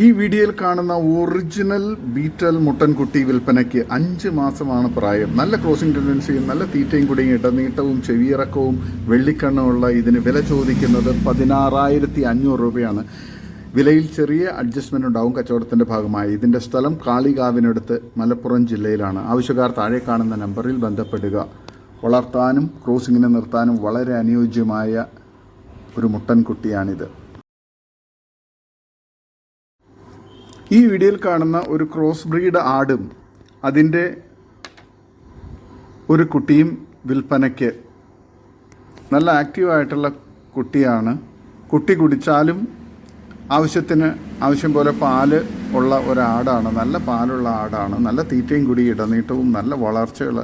ഈ വീഡിയോയിൽ കാണുന്ന ഒറിജിനൽ ബീറ്റൽ മുട്ടൻകുട്ടി വിൽപ്പനയ്ക്ക് അഞ്ച് മാസമാണ് പ്രായം. നല്ല ക്രോസിംഗ് ടെൻഡൻസിയും നല്ല തീറ്റയും കൂടി ഇടനീട്ടവും ചെവിയിറക്കവും വെള്ളിക്കണ്ണുമുള്ള ഇതിന് വില ചോദിക്കുന്നത് പതിനാറായിരത്തി അഞ്ഞൂറ് രൂപയാണ്. വിലയിൽ ചെറിയ അഡ്ജസ്റ്റ്മെന്റ് ഉണ്ടാവും കച്ചവടത്തിന്റെ ഭാഗമായി. ഇതിന്റെ സ്ഥലം കാളികാവിനടുത്ത് മലപ്പുറം ജില്ലയിലാണ്. ആവശ്യക്കാർ താഴെ കാണുന്ന നമ്പറിൽ ബന്ധപ്പെടുക. വളർത്താനും ക്രോസിങ്ങിനെ നിർത്താനും വളരെ അനുയോജ്യമായ ഒരു മുട്ടൻകുട്ടിയാണിത്. ഈ വീഡിയോയിൽ കാണുന്ന ഒരു ക്രോസ് ബ്രീഡ് ആടും അതിന്റെ ഒരു കുട്ടിയും വിൽപ്പനയ്ക്ക് നല്ല ആക്റ്റീവായിട്ടുള്ള കുട്ടിയാണ്. കുട്ടി കുടിച്ചാലും ആവശ്യത്തിന് ആവശ്യം പോലെ പാൽ ഉള്ള ഒരാടാണ്. നല്ല പാലുള്ള ആടാണ്. നല്ല തീറ്റയും കൂടി ഇടനീട്ടവും നല്ല വളർച്ചയുള്ള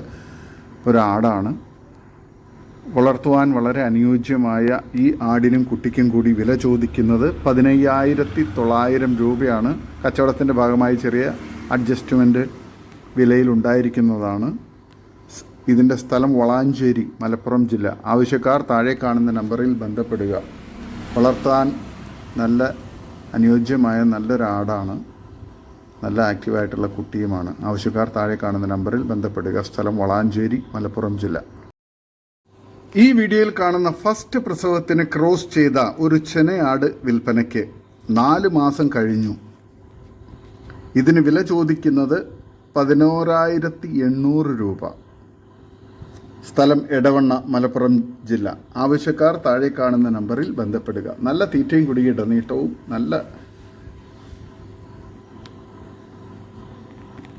ഒരാടാണ്. വളർത്തുവാൻ വളരെ അനുയോജ്യമായ ഈ ആടിനും കുട്ടിക്കും കൂടി വില ചോദിക്കുന്നത് പതിനയ്യായിരത്തി തൊള്ളായിരം രൂപയാണ്. കച്ചവടത്തിന്റെ ഭാഗമായി ചെറിയ അഡ്ജസ്റ്റ്മെന്റ് വിലയിൽ ഉണ്ടായിരിക്കുന്നതാണ്. ഇതിന്റെ സ്ഥലം വളാഞ്ചേരി മലപ്പുറം ജില്ല. ആവശ്യക്കാർ താഴെ കാണുന്ന നമ്പറിൽ ബന്ധപ്പെടുക. വളർത്താൻ നല്ല അനുയോജ്യമായ നല്ലൊരാടാണ്. നല്ല ആക്റ്റീവായിട്ടുള്ള കുട്ടിയുമാണ്. ആവശ്യക്കാർ താഴെ കാണുന്ന നമ്പറിൽ ബന്ധപ്പെടുക. സ്ഥലം വളാഞ്ചേരി മലപ്പുറം ജില്ല. ഈ വീഡിയോയിൽ കാണുന്ന ഫസ്റ്റ് പ്രസവത്തിന് ക്രോസ് ചെയ്ത ഒരു ചെനയാട് വിൽപ്പനയ്ക്ക് നാല് മാസം കഴിഞ്ഞു. ഇതിന് വില ചോദിക്കുന്നത് പതിനോരായിരത്തി എണ്ണൂറ് രൂപ. സ്ഥലം എടവണ്ണ മലപ്പുറം ജില്ല. ആവശ്യക്കാർ താഴെ കാണുന്ന നമ്പറിൽ ബന്ധപ്പെടുക. നല്ല തീറ്റയും കുടിയിട നീട്ടവും നല്ല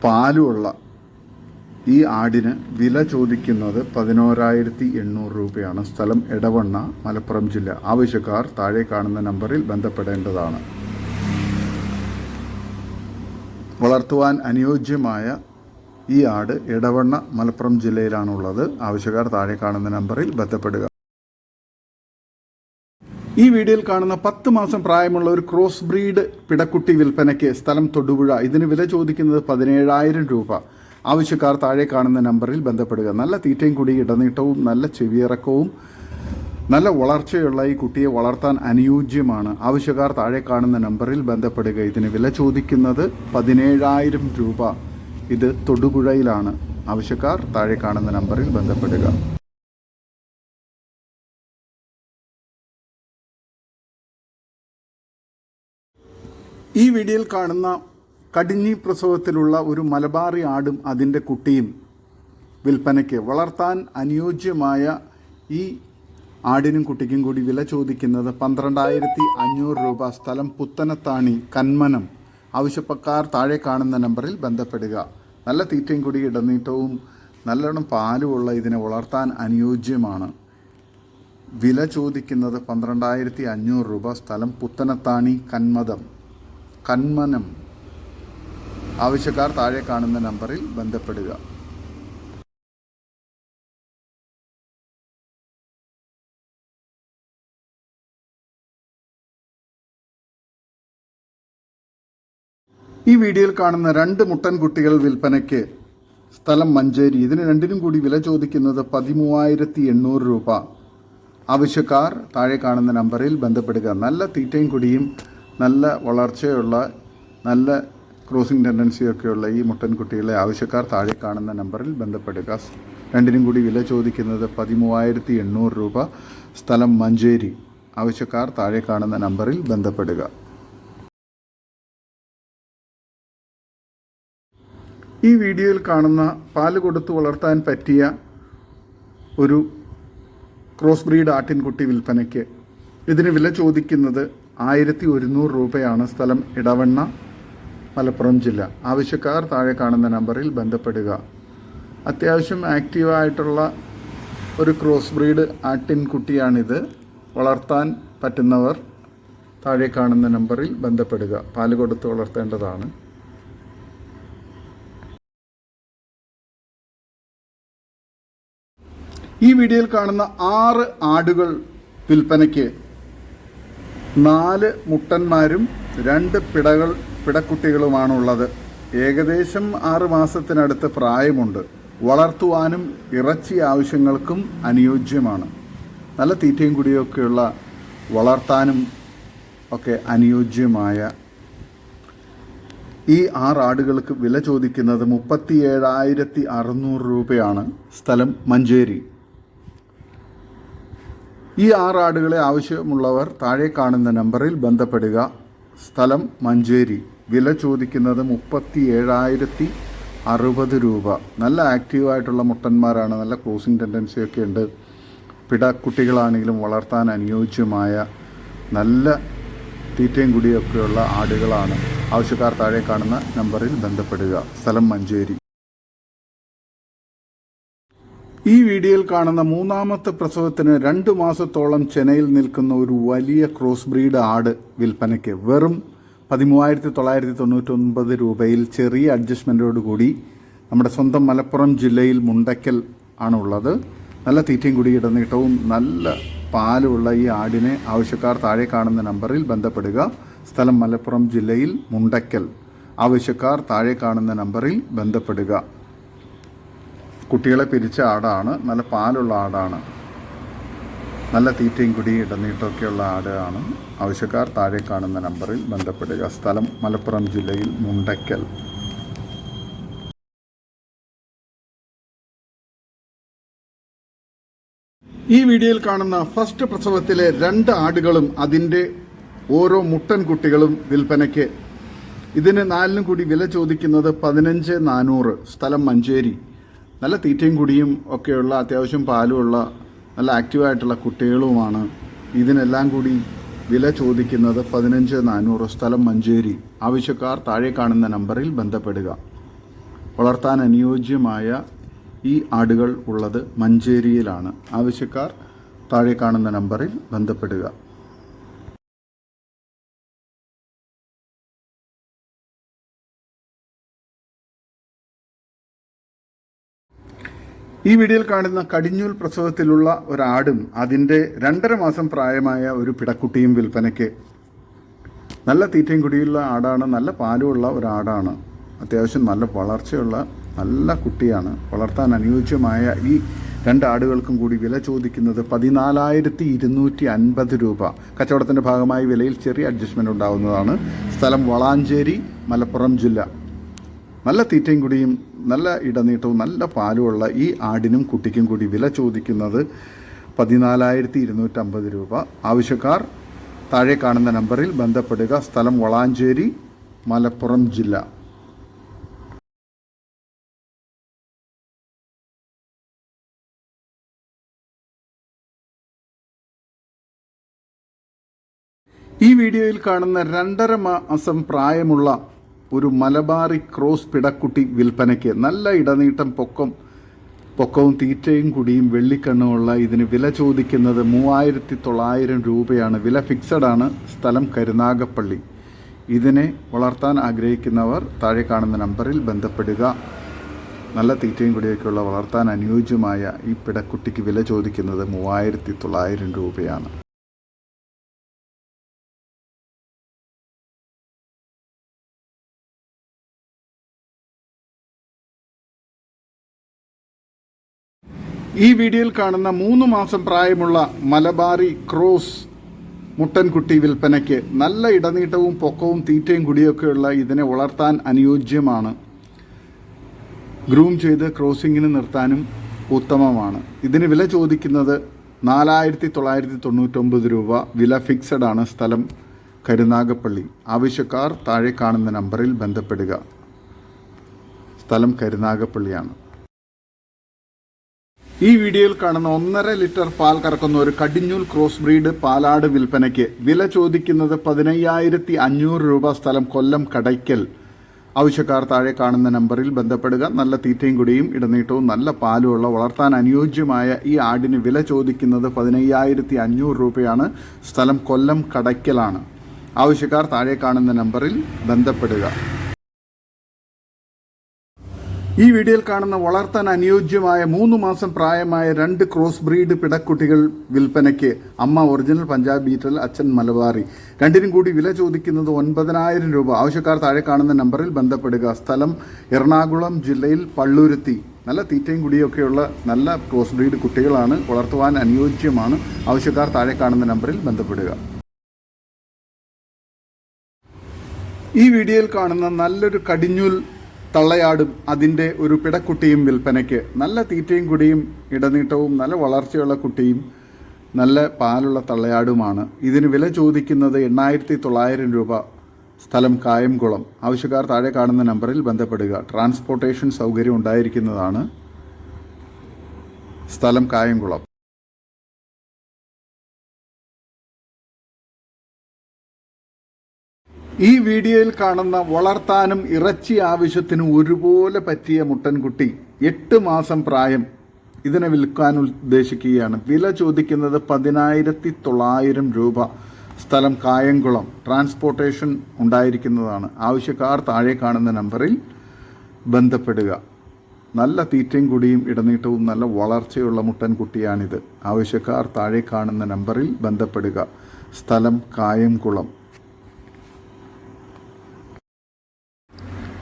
പാലുമുള്ള ഈ ആടിന് വില ചോദിക്കുന്നത് പതിനോരായിരത്തി എണ്ണൂറ് രൂപയാണ്. സ്ഥലം എടവണ്ണ മലപ്പുറം ജില്ല. ആവശ്യക്കാർ താഴെ കാണുന്ന നമ്പറിൽ ബന്ധപ്പെടേണ്ടതാണ്. വളർത്തുവാൻ അനുയോജ്യമായ ഈ ആട് എടവണ്ണ മലപ്പുറം ജില്ലയിലാണുള്ളത്. ആവശ്യക്കാർ താഴെ കാണുന്ന നമ്പറിൽ ബന്ധപ്പെടുക. ഈ വീഡിയോയിൽ കാണുന്ന പത്ത് മാസം പ്രായമുള്ള ഒരു ക്രോസ് ബ്രീഡ് പിടക്കുട്ടി വിൽപ്പനയ്ക്ക് സ്ഥലം തൊടുപുഴ. ഇതിന് വില ചോദിക്കുന്നത് പതിനേഴായിരം രൂപ. ആവശ്യക്കാർ താഴെ കാണുന്ന നമ്പറിൽ ബന്ധപ്പെടുക. നല്ല തീറ്റയും കൂടി ഇടനീട്ടവും നല്ല ചെവിയിറക്കവും നല്ല വളർച്ചയുള്ള ഈ കുട്ടിയെ വളർത്താൻ അനുയോജ്യമാണ്. ആവശ്യക്കാർ താഴെ കാണുന്ന നമ്പറിൽ ബന്ധപ്പെടുക. ഇതിന് വില ചോദിക്കുന്നത് പതിനേഴായിരം രൂപ. ഇത് തൊടുപുഴയിലാണ്. ആവശ്യക്കാർ താഴെ കാണുന്ന നമ്പറിൽ ബന്ധപ്പെടുക. ഈ വീഡിയോയിൽ കാണുന്ന കടിഞ്ഞി പ്രസവത്തിലുള്ള ഒരു മലബാറി ആടും അതിന്റെ കുട്ടിയും വിൽപ്പനയ്ക്ക് വളർത്താൻ അനുയോജ്യമായ ഈ ആടിനും കുട്ടിക്കും കൂടി വില ചോദിക്കുന്നത് പന്ത്രണ്ടായിരത്തി അഞ്ഞൂറ് രൂപ. സ്ഥലം പുത്തനത്താണി കന്മനം. ആവശ്യപ്പക്കാർ താഴെ കാണുന്ന നമ്പറിൽ ബന്ധപ്പെടുക. നല്ല തീറ്റയും കൂടി ഇടനീട്ടവും നല്ലോണം പാലുമുള്ള ഇതിനെ വളർത്താൻ അനുയോജ്യമാണ്. വില ചോദിക്കുന്നത് പന്ത്രണ്ടായിരത്തി അഞ്ഞൂറ് രൂപ. സ്ഥലം പുത്തനത്താണി കന്മതം. കന്മനം. ആവശ്യക്കാർ താഴെ കാണുന്ന നമ്പറിൽ ബന്ധപ്പെടുക. ഈ വീഡിയോയിൽ കാണുന്ന രണ്ട് മുട്ടൻ കുട്ടികൾ വിൽപ്പനയ്ക്ക് സ്ഥലം മഞ്ചേരി. ഇതിന് രണ്ടിനും കൂടി വില ചോദിക്കുന്നത് പതിമൂവായിരത്തി എണ്ണൂറ് രൂപ. ആവശ്യക്കാർ താഴെ കാണുന്ന നമ്പറിൽ ബന്ധപ്പെടുക. നല്ല തീറ്റയും കുടിയും നല്ല വളർച്ചയുള്ള നല്ല ക്രോസിംഗ് ടെൻഡൻസിയൊക്കെയുള്ള ഈ മുട്ടൻകുട്ടികളെ ആവശ്യക്കാർ താഴെ കാണുന്ന നമ്പറിൽ ബന്ധപ്പെടുക. രണ്ടിനും കൂടി വില ചോദിക്കുന്നത് പതിമൂവായിരത്തി എണ്ണൂറ് രൂപ. സ്ഥലം മഞ്ചേരി. ആവശ്യക്കാർ താഴെ കാണുന്ന നമ്പറിൽ ബന്ധപ്പെടുക. ഈ വീഡിയോയിൽ കാണുന്ന പാൽ കൊടുത്തു വളർത്താൻ പറ്റിയ ഒരു ക്രോസ് ബ്രീഡ് ആട്ടിൻകുട്ടി വിൽപ്പനയ്ക്ക് ഇതിന് വില ചോദിക്കുന്നത് ആയിരത്തി ഒരുന്നൂറ് രൂപയാണ്. സ്ഥലം ഇടവണ്ണ മലപ്പുറം ജില്ല. ആവശ്യക്കാർ താഴെ കാണുന്ന നമ്പറിൽ ബന്ധപ്പെടുക. അത്യാവശ്യം ആക്റ്റീവായിട്ടുള്ള ഒരു ക്രോസ് ബ്രീഡ് ആട്ടിൻകുട്ടിയാണിത്. വളർത്താൻ പറ്റുന്നവർ താഴെ കാണുന്ന നമ്പറിൽ ബന്ധപ്പെടുക. പാൽ കൊടുത്ത് വളർത്തേണ്ടതാണ്. ഈ വീഡിയോയിൽ കാണുന്ന ആറ് ആടുകൾ വിൽപ്പനയ്ക്ക് നാല് മുട്ടന്മാരും രണ്ട് പിടകൾ പിടക്കുട്ടികളുമാണുള്ളത്. ഏകദേശം ആറ് മാസത്തിനടുത്ത് പ്രായമുണ്ട്. വളർത്തുവാനും ഇറച്ചി ആവശ്യങ്ങൾക്കും അനുയോജ്യമാണ്. നല്ല തീറ്റയും കുടിയൊക്കെയുള്ള വളർത്താനും ഒക്കെ അനുയോജ്യമായ ഈ ആറ് ആടുകൾക്ക് വില ചോദിക്കുന്നത് മുപ്പത്തി ഏഴായിരത്തി അറുന്നൂറ് രൂപയാണ്. സ്ഥലം മഞ്ചേരി. ഈ ആറ് ആടുകളെ ആവശ്യമുള്ളവർ താഴെ കാണുന്ന നമ്പറിൽ ബന്ധപ്പെടുക. സ്ഥലം മഞ്ചേരി. വില ചോദിക്കുന്നത് മുപ്പത്തി ഏഴായിരത്തി അറുപത് രൂപ. നല്ല ആക്റ്റീവായിട്ടുള്ള മുട്ടന്മാരാണ്. നല്ല ക്രോസിംഗ് ടെൻഡൻസിയൊക്കെ ഉണ്ട്. പിടക്കുട്ടികളാണെങ്കിലും വളർത്താൻ അനുയോജ്യമായ നല്ല തീറ്റയും കുടിയൊക്കെയുള്ള ആടുകളാണ്. ആവശ്യക്കാർ താഴെ കാണുന്ന നമ്പറിൽ ബന്ധപ്പെടുക. സ്ഥലം മഞ്ചേരി. ഈ വീഡിയോയിൽ കാണുന്ന മൂന്നാമത്തെ പ്രസവത്തിന് രണ്ട് മാസത്തോളം ചെന്നൈയിൽ നിൽക്കുന്ന ഒരു വലിയ ക്രോസ് ബ്രീഡ് ആട് വിൽപ്പനയ്ക്ക് വെറും പതിമൂവായിരത്തി തൊള്ളായിരത്തി തൊണ്ണൂറ്റൊൻപത് രൂപയിൽ ചെറിയ അഡ്ജസ്റ്റ്മെന്റോട് കൂടി നമ്മുടെ സ്വന്തം മലപ്പുറം ജില്ലയിൽ മുണ്ടയ്ക്കൽ ആണുള്ളത്. നല്ല തീറ്റയും കുടി ഇടനീട്ടവും നല്ല പാലുള്ള ഈ ആടിനെ ആവശ്യക്കാർ താഴെ കാണുന്ന നമ്പറിൽ ബന്ധപ്പെടുക. സ്ഥലം മലപ്പുറം ജില്ലയിൽ മുണ്ടയ്ക്കൽ. ആവശ്യക്കാർ താഴെ കാണുന്ന നമ്പറിൽ ബന്ധപ്പെടുക. കുട്ടികളെ പിരിച്ച ആടാണ്. നല്ല പാലുള്ള ആടാണ്. നല്ല തീറ്റയും കുടി ഇടനീട്ടമൊക്കെയുള്ള ആടാണ്. ആവശ്യക്കാർ താഴെ കാണുന്ന നമ്പറിൽ ബന്ധപ്പെടുക. സ്ഥലം മലപ്പുറം ജില്ലയിൽ മുണ്ടയ്ക്കൽ ഈ വീഡിയോയിൽ കാണുന്ന ഫസ്റ്റ് പ്രസവത്തിലെ രണ്ട് ആടുകളും അതിന്റെ ഓരോ മുട്ടൻ കുട്ടികളും വിൽപ്പനയ്ക്ക്. ഇതിന് നാലിനും കൂടി വില ചോദിക്കുന്നത് പതിനഞ്ച് നാനൂറ്. സ്ഥലം മഞ്ചേരി. നല്ല തീറ്റയും കുടിയും ഒക്കെയുള്ള അത്യാവശ്യം പാലുമുള്ള നല്ല ആക്റ്റീവായിട്ടുള്ള കുട്ടികളുമാണ്. ഇതിനെല്ലാം കൂടി വില ചോദിക്കുന്നത് പതിനഞ്ച് നാനൂറ് സ്ഥലം മഞ്ചേരി. ആവശ്യക്കാർ താഴെ കാണുന്ന നമ്പറിൽ ബന്ധപ്പെടുക. വളർത്താൻ അനുയോജ്യമായ ഈ ആടുകൾ ഉള്ളത് മഞ്ചേരിയിലാണ്. ആവശ്യക്കാർ താഴെ കാണുന്ന നമ്പറിൽ ബന്ധപ്പെടുക. ഈ വീഡിയോയിൽ കാണുന്ന കടിഞ്ഞൂൽ പ്രസവത്തിലുള്ള ഒരാടും അതിന്റെ രണ്ടര മാസം പ്രായമായ ഒരു പിടക്കുട്ടിയും വിൽപ്പനയ്ക്ക് നല്ല തീറ്റയും കുടിയുള്ള ആടാണ് നല്ല പാലുമുള്ള ഒരാടാണ്. അത്യാവശ്യം നല്ല വളർച്ചയുള്ള നല്ല കുട്ടിയാണ്. വളർത്താൻ അനുയോജ്യമായ ഈ രണ്ട് ആടുകൾക്കും കൂടി വില ചോദിക്കുന്നത് പതിനാലായിരത്തി ഇരുന്നൂറ്റി അൻപത് രൂപ. കച്ചവടത്തിന്റെ ഭാഗമായി വിലയിൽ ചെറിയ അഡ്ജസ്റ്റ്മെന്റ് ഉണ്ടാകുന്നതാണ് സ്ഥലം വളാഞ്ചേരി മലപ്പുറം ജില്ല. നല്ല തീറ്റയും കുടിയും നല്ല ഇടനീട്ടവും നല്ല പാലുമുള്ള ഈ ആടിനും കുട്ടിക്കും കൂടി വില ചോദിക്കുന്നത് പതിനാലായിരത്തി ഇരുന്നൂറ്റമ്പത് രൂപ. ആവശ്യക്കാർ താഴെ കാണുന്ന നമ്പറിൽ ബന്ധപ്പെടുക. സ്ഥലം വളാഞ്ചേരി മലപ്പുറം ജില്ല. ഈ വീഡിയോയിൽ കാണുന്ന രണ്ടര മാസം പ്രായമുള്ള ഒരു മലബാറി ക്രോസ് പിടക്കുട്ടി വിൽപ്പനയ്ക്ക് നല്ല ഇടനീട്ടം പൊക്കം പൊക്കവും തീറ്റയും കുടിയും വെള്ളിക്കണ്ണുമുള്ള ഇതിന് വില ചോദിക്കുന്നത് മൂവായിരത്തി തൊള്ളായിരം രൂപയാണ്. വില ഫിക്സഡ് ആണ്. സ്ഥലം കരുനാഗപ്പള്ളി. ഇതിനെ വളർത്താൻ ആഗ്രഹിക്കുന്നവർ താഴെ കാണുന്ന നമ്പറിൽ ബന്ധപ്പെടുക. നല്ല തീറ്റയും കുടിയൊക്കെയുള്ള വളർത്താൻ അനുയോജ്യമായ ഈ പിടക്കുട്ടിക്ക് വില ചോദിക്കുന്നത് മൂവായിരത്തി തൊള്ളായിരം രൂപയാണ്. ഈ വീഡിയോയിൽ കാണുന്ന മൂന്ന് മാസം പ്രായമുള്ള മലബാറി ക്രോസ് മുട്ടൻകുട്ടി വിൽപ്പനയ്ക്ക് നല്ല ഇടനീട്ടവും പൊക്കവും തീറ്റയും കുടിയൊക്കെയുള്ള ഇതിനെ വളർത്താൻ അനുയോജ്യമാണ്. ഗ്രൂം ചെയ്ത് ക്രോസിങ്ങിന് നിർത്താനും ഉത്തമമാണ്. ഇതിന് വില ചോദിക്കുന്നത് നാലായിരത്തി തൊള്ളായിരത്തി തൊണ്ണൂറ്റൊമ്പത് രൂപ. വില ഫിക്സഡ് ആണ് സ്ഥലം. കരുനാഗപ്പള്ളി. ആവശ്യക്കാർ താഴെ കാണുന്ന നമ്പറിൽ ബന്ധപ്പെടുക. സ്ഥലം കരുനാഗപ്പള്ളിയാണ്. ഈ വീഡിയോയിൽ കാണുന്ന ഒന്നര ലിറ്റർ പാൽ കറക്കുന്ന ഒരു കടിഞ്ഞൂൽ ക്രോസ് ബ്രീഡ് പാലാട് വിൽപ്പനയ്ക്ക് വില ചോദിക്കുന്നത് പതിനയ്യായിരത്തി അഞ്ഞൂറ് രൂപ സ്ഥലം കൊല്ലം കടയ്ക്കൽ. ആവശ്യക്കാർ താഴെ കാണുന്ന നമ്പറിൽ ബന്ധപ്പെടുക. നല്ല തീറ്റയും കുടിയും ഇടനീട്ടവും നല്ല പാലുമുള്ള വളർത്താൻ അനുയോജ്യമായ ഈ ആടിന് വില ചോദിക്കുന്നത് പതിനയ്യായിരത്തി അഞ്ഞൂറ് രൂപയാണ്. സ്ഥലം കൊല്ലം കടയ്ക്കലാണ്. ആവശ്യക്കാർ താഴെ കാണുന്ന നമ്പറിൽ ബന്ധപ്പെടുക. ഈ വീഡിയോയിൽ കാണുന്ന വളർത്താൻ അനുയോജ്യമായ മൂന്ന് മാസം പ്രായമായ രണ്ട് ക്രോസ് ബ്രീഡ് പിടക്കുട്ടികൾ വിൽപ്പനയ്ക്ക് അമ്മ ഒറിജിനൽ പഞ്ചാബ് ബീറ്റൽ അച്ഛൻ മലബാറി. രണ്ടിനും കൂടി വില ചോദിക്കുന്നത് ഒൻപതിനായിരം രൂപ. ആവശ്യക്കാർ താഴെ കാണുന്ന നമ്പറിൽ ബന്ധപ്പെടുക. സ്ഥലം എറണാകുളം ജില്ലയിൽ പള്ളൂരുത്തി. നല്ല തീറ്റയും കുടിയൊക്കെയുള്ള നല്ല ക്രോസ് ബ്രീഡ് കുട്ടികളാണ് വളർത്തുവാൻ അനുയോജ്യമാണ്. ആവശ്യക്കാർ താഴെ കാണുന്ന നമ്പറിൽ ബന്ധപ്പെടുക. ഈ വീഡിയോയിൽ കാണുന്ന നല്ലൊരു കടിഞ്ഞൂൽ തള്ളയാടും അതിന്റെ ഒരു പിടക്കുട്ടിയും വിൽപ്പനയ്ക്ക്. നല്ല തീറ്റയും കുടിയും ഇടനീട്ടവും നല്ല വളർച്ചയുള്ള കുട്ടിയും നല്ല പാലുള്ള തള്ളയാടുമാണ്. ഇതിന് വില ചോദിക്കുന്നത് എണ്ണായിരത്തി തൊള്ളായിരം രൂപ. സ്ഥലം കായംകുളം. ആവശ്യക്കാർ താഴെ കാണുന്ന നമ്പറിൽ ബന്ധപ്പെടുക. ട്രാൻസ്പോർട്ടേഷൻ സൗകര്യം ഉണ്ടായിരിക്കുന്നതാണ് സ്ഥലം കായംകുളം. ഈ വീഡിയോയിൽ കാണുന്ന വളർത്താനും ഇറച്ചി ആവശ്യത്തിനും ഒരുപോലെ പറ്റിയ മുട്ടൻകുട്ടി എട്ട് മാസം പ്രായം ഇതിനെ വിൽക്കാൻ ഉദ്ദേശിക്കുകയാണ്. വില ചോദിക്കുന്നത് പതിനായിരത്തി തൊള്ളായിരം രൂപ. സ്ഥലം കായംകുളം. ട്രാൻസ്പോർട്ടേഷൻ ഉണ്ടായിരിക്കുന്നതാണ്. ആവശ്യക്കാർ താഴെ കാണുന്ന നമ്പറിൽ ബന്ധപ്പെടുക. നല്ല തീറ്റയും കുടിയും ഇടനീട്ടവും നല്ല വളർച്ചയുള്ള മുട്ടൻകുട്ടിയാണിത്. ആവശ്യക്കാർ താഴെ കാണുന്ന നമ്പറിൽ ബന്ധപ്പെടുക. സ്ഥലം കായംകുളം.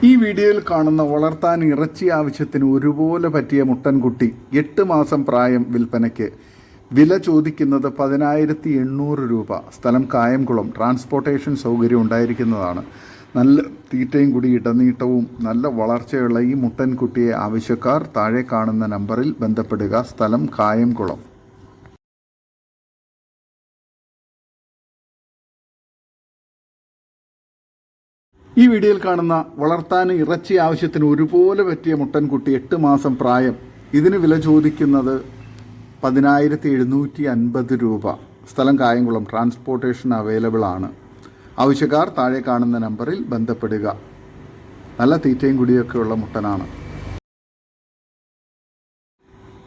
ഈ വീഡിയോയിൽ കാണുന്ന വളർത്താൻ ഇറച്ചി ആവശ്യത്തിന് ഒരുപോലെ പറ്റിയ മുട്ടൻകുട്ടി എട്ട് മാസം പ്രായം വിൽപ്പനയ്ക്ക് വില ചോദിക്കുന്നത് പതിനായിരത്തി എണ്ണൂറ് രൂപ. സ്ഥലം കായംകുളം. ട്രാൻസ്പോർട്ടേഷൻ സൗകര്യം ഉണ്ടായിരിക്കുന്നതാണ്. നല്ല തീറ്റയും കൂടി ഇടനീട്ടവും നല്ല വളർച്ചയുള്ള ഈ മുട്ടൻകുട്ടിയെ ആവശ്യക്കാർ താഴെ കാണുന്ന നമ്പറിൽ ബന്ധപ്പെടുക. സ്ഥലം കായംകുളം. ഈ വീഡിയോയിൽ കാണുന്ന വളർത്താൻ ഇറച്ചി ആവശ്യത്തിന് ഒരുപോലെ പറ്റിയ മുട്ടൻകുട്ടി എട്ട് മാസം പ്രായം. ഇതിന് വില ചോദിക്കുന്നത് പതിനായിരത്തി എഴുന്നൂറ്റി അൻപത് രൂപ. സ്ഥലം കായംകുളം. ട്രാൻസ്പോർട്ടേഷൻ അവൈലബിൾ ആണ്. ആവശ്യക്കാർ താഴെ കാണുന്ന നമ്പറിൽ ബന്ധപ്പെടുക. നല്ല തീറ്റയും കുടിയൊക്കെയുള്ള മുട്ടനാണ്.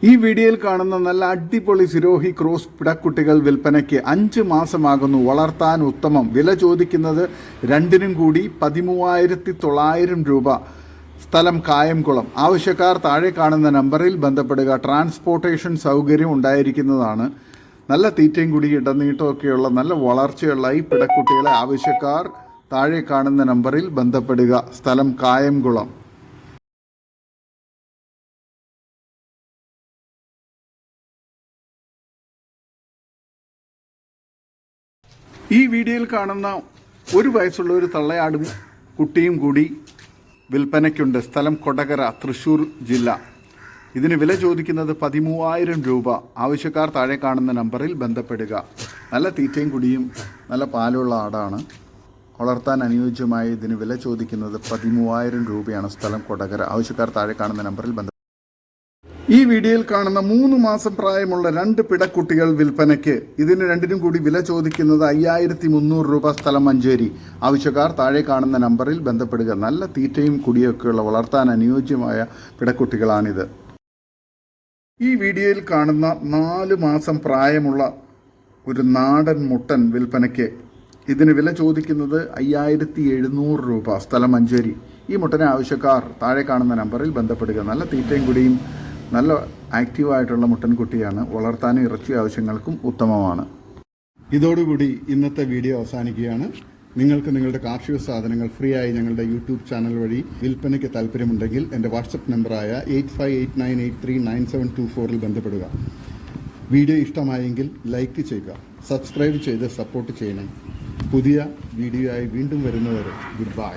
ഈ വീഡിയോയിൽ കാണുന്ന നല്ല അടിപൊളി സിരോഹി ക്രോസ് പിടക്കുട്ടികൾ വിൽപ്പനയ്ക്ക് അഞ്ച് മാസമാകുന്നു. വളർത്താൻ ഉത്തമം. വില ചോദിക്കുന്നത് രണ്ടിനും കൂടി പതിമൂവായിരത്തി തൊള്ളായിരം രൂപ. സ്ഥലം കായംകുളം. ആവശ്യക്കാർ താഴെ കാണുന്ന നമ്പറിൽ ബന്ധപ്പെടുക. ട്രാൻസ്പോർട്ടേഷൻ സൗകര്യം ഉണ്ടായിരിക്കുന്നതാണ്. നല്ല തീറ്റയും കൂടി ഇടനീട്ടമൊക്കെയുള്ള നല്ല വളർച്ചയുള്ള ഈ പിടക്കുട്ടികളെ ആവശ്യക്കാർ താഴെ കാണുന്ന നമ്പറിൽ ബന്ധപ്പെടുക. സ്ഥലം കായംകുളം. ഈ വീഡിയോയിൽ കാണുന്ന ഒരു വയസ്സുള്ള ഒരു തള്ളയാടും കുട്ടിയും കൂടി വിൽപ്പനയ്ക്കുണ്ട്. സ്ഥലം കൊടകര തൃശൂർ ജില്ല. ഇതിന് വില ചോദിക്കുന്നത് പതിമൂവായിരം രൂപ. ആവശ്യക്കാർ താഴെ കാണുന്ന നമ്പറിൽ ബന്ധപ്പെടുക. നല്ല തീറ്റയും കുടിയും നല്ല പാലുള്ള ആടാണ്. വളർത്താൻ അനുയോജ്യമായ ഇതിന് വില ചോദിക്കുന്നത് പതിമൂവായിരം രൂപയാണ് സ്ഥലം കൊടകര. ആവശ്യക്കാർ താഴെ കാണുന്ന നമ്പറിൽ ബന്ധ ഈ വീഡിയോയിൽ കാണുന്ന മൂന്ന് മാസം പ്രായമുള്ള രണ്ട് പിടക്കുട്ടികൾ വിൽപ്പനയ്ക്ക്. ഇതിന് രണ്ടിനും കൂടി വില ചോദിക്കുന്നത് അയ്യായിരത്തി മുന്നൂറ് രൂപ സ്ഥലം മഞ്ചേരി. ആവശ്യക്കാർ താഴെ കാണുന്ന നമ്പറിൽ ബന്ധപ്പെടുക. നല്ല തീറ്റയും കുടിയൊക്കെയുള്ള വളർത്താൻ അനുയോജ്യമായ പിടക്കുട്ടികളാണിത്. ഈ വീഡിയോയിൽ കാണുന്ന നാല് മാസം പ്രായമുള്ള ഒരു നാടൻ മുട്ടൻ വിൽപ്പനയ്ക്ക്. ഇതിന് വില ചോദിക്കുന്നത് അയ്യായിരത്തി എഴുന്നൂറ് രൂപ സ്ഥലം മഞ്ചേരി. ഈ മുട്ടനെ ആവശ്യക്കാർ താഴെ കാണുന്ന നമ്പറിൽ ബന്ധപ്പെടുക. നല്ല തീറ്റയും കുടിയും നല്ല ആക്റ്റീവായിട്ടുള്ള മുട്ടൻകുട്ടിയാണ്. വളർത്താനും ഇറച്ചി ആവശ്യങ്ങൾക്കും ഉത്തമമാണ്. ഇതോടുകൂടി ഇന്നത്തെ വീഡിയോ അവസാനിക്കുകയാണ്. നിങ്ങൾക്ക് നിങ്ങളുടെ കാർഷിക സാധനങ്ങൾ ഫ്രീ ആയി ഞങ്ങളുടെ യൂട്യൂബ് ചാനൽ വഴി വിൽപ്പനയ്ക്ക് താല്പര്യമുണ്ടെങ്കിൽ എന്റെ വാട്സപ്പ് നമ്പറായ eight five eight nine eight three nine seven two ഫോറിൽ ബന്ധപ്പെടുക. വീഡിയോ ഇഷ്ടമായെങ്കിൽ ലൈക്ക് ചെയ്യുക സബ്സ്ക്രൈബ് ചെയ്ത് സപ്പോർട്ട് ചെയ്യണം. പുതിയ വീഡിയോ ആയി വീണ്ടും വരുന്നവരെ ഗുഡ് ബൈ.